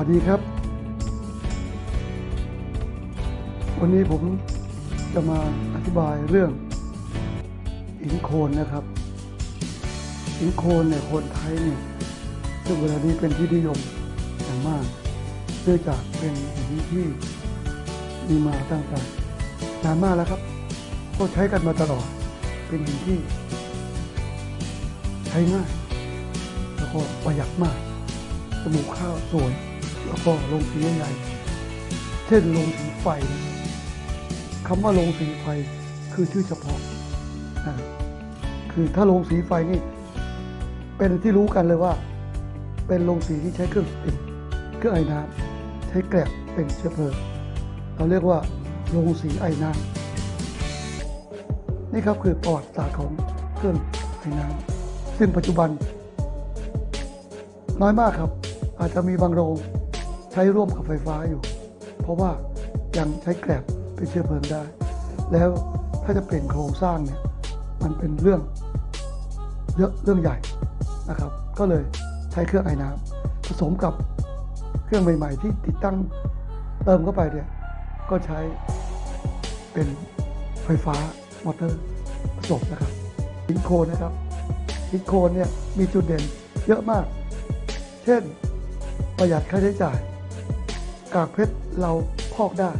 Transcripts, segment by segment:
วัสดีครับ วันนี้ผมจะมาอธิบายเรื่องหินโคนนะครับหินโคนเนี่ยคนไทยเนี่ยซึ่งเวลานี้เป็นที่นิยมอย่างมากเนื่องจากเป็นหินที่มีมาตั้งแต่นานมากแล้วครับ ก็ใช้กันมาตลอดเป็นหินที่ ใช้ง่าย แล้วก็ประหยัดมากจมูกข้าวสวย แล้วก็ลงสีใหญ่เช่นลงสีไฟคำว่าลงสีไฟคือชื่อเฉพาะนะคือถ้าลงสีไฟนี่ เป็นที่รู้กันเลยว่า เป็นโรงสีที่ใช้เครื่องสติมเครื่องไอ้น้ำใช้แกลบเป็นเชื้อเพลิงเราเรียกว่าโรงสีไอ้น้ำนี่ครับคือประวัติศาสตร์ของเครื่องไอ้น้ำซึ่งปัจจุบัน น้อยมากครับ อาจจะมีบางโรง ช้ร่วมกับไฟฟ้าอยู่ เพราะว่ายังใช้แกลบเป็นเชื้อเพลิงได้ แล้วถ้าจะเปลี่ยนโครงสร้างเนี่ยมันเป็นเรื่องเรื่องเรื่องใหญ่นะครับ ก็เลยใช้เครื่องไอ้น้ำผสมกับเครื่องใหม่ ๆ ที่ติดตั้งเติมเข้าไปเนี่ยก็ใช้เป็นไฟฟ้ามอเตอร์ผสมนะครับหินโคนนะครับหินโคนเนี่ยมีจุดเด่นเยอะมาก เช่น ประหยัดค่าใช้จ่าย กากเพชรเราพอกได้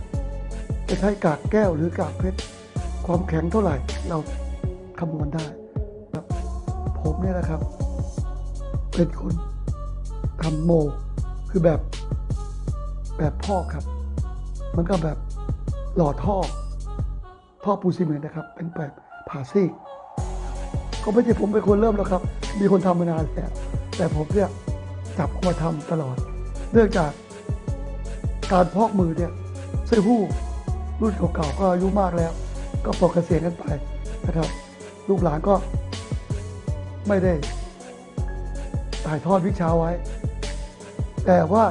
จะใช้กากแก้วหรือกากเพชรความแข็งเท่าไหร่เราคำนวณได้ผมเนี่ยนะครับ เป็นคนทำโม คือแบบแบบพอกครับ มันก็แบบหล่อท่อ ท่อปูซีเมนต์นะครับ เป็นแบบผ่าซีกก็ไม่ใช่ผมเป็นคนเริ่มแล้วครับ มีคนทำมานานแล้วแต่ผมเนี่ยจับมาทำตลอด เนื่องจาก การพอกมือเนี่ยเสื้อผู้รุ่นเก่าๆก็อายุมากแล้ว ก็ปลดเกษียณกันไปนะครับ ลูกหลานก็ไม่ได้ถ่ายทอดวิชาไว้ แต่ว่า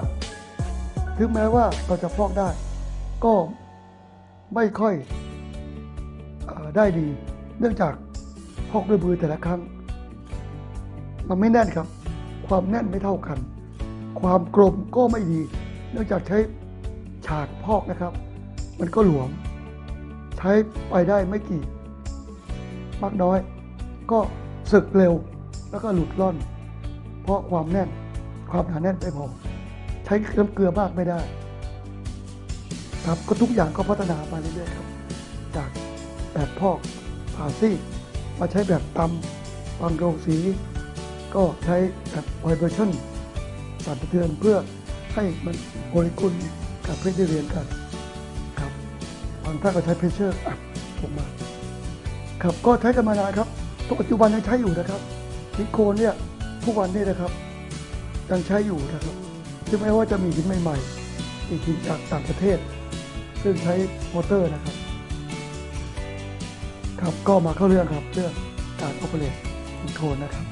ถึงแม้ว่าเราจะพอกได้ ก็ไม่ค่อยอได้ดี เนื่องจากพอกด้วยมือแต่ละครั้ง มันไม่แน่นครับ ความแน่นไม่เท่ากัน ความกลมก็ไม่ดี เนื่องจากใช้ ฉากพอกนะครับ มันก็หลวม ใช้ไปได้ไม่กี่ มากน้อย ก็สึกเร็วแล้วก็หลุดล่อน เพราะความแน่นความหนาแน่นไม่พอ ใช้น้ำเกลือมากไม่ได้ ครับก็ทุกอย่างก็พัฒนามาเรื่อยๆครับ จากแบบพอกผ่าซี่มาใช้แบบตำบางโรงสี ก็ใช้แบบไวเบอร์ชันสั่นสะเทือนเพื่อให้มันโมเลกุล กับเพชรได้เรียนกันครับบางท่านก็ใช้เพชเชอร์อัดออกมาครับก็ใช้กันมานานครับปัจจุบันยังใช้อยู่นะครับหินโคนเนี่ยทุกวันนี้นะครับยังใช้อยู่นะครับถึงแม้ว่าจะมีหินใหม่ๆอีกหินจากต่างประเทศ ซึ่งใช้มอเตอร์นะครับ ครับก็มาเข้าเรื่องครับเรื่องการโอเปเรตหินโคนนะครับ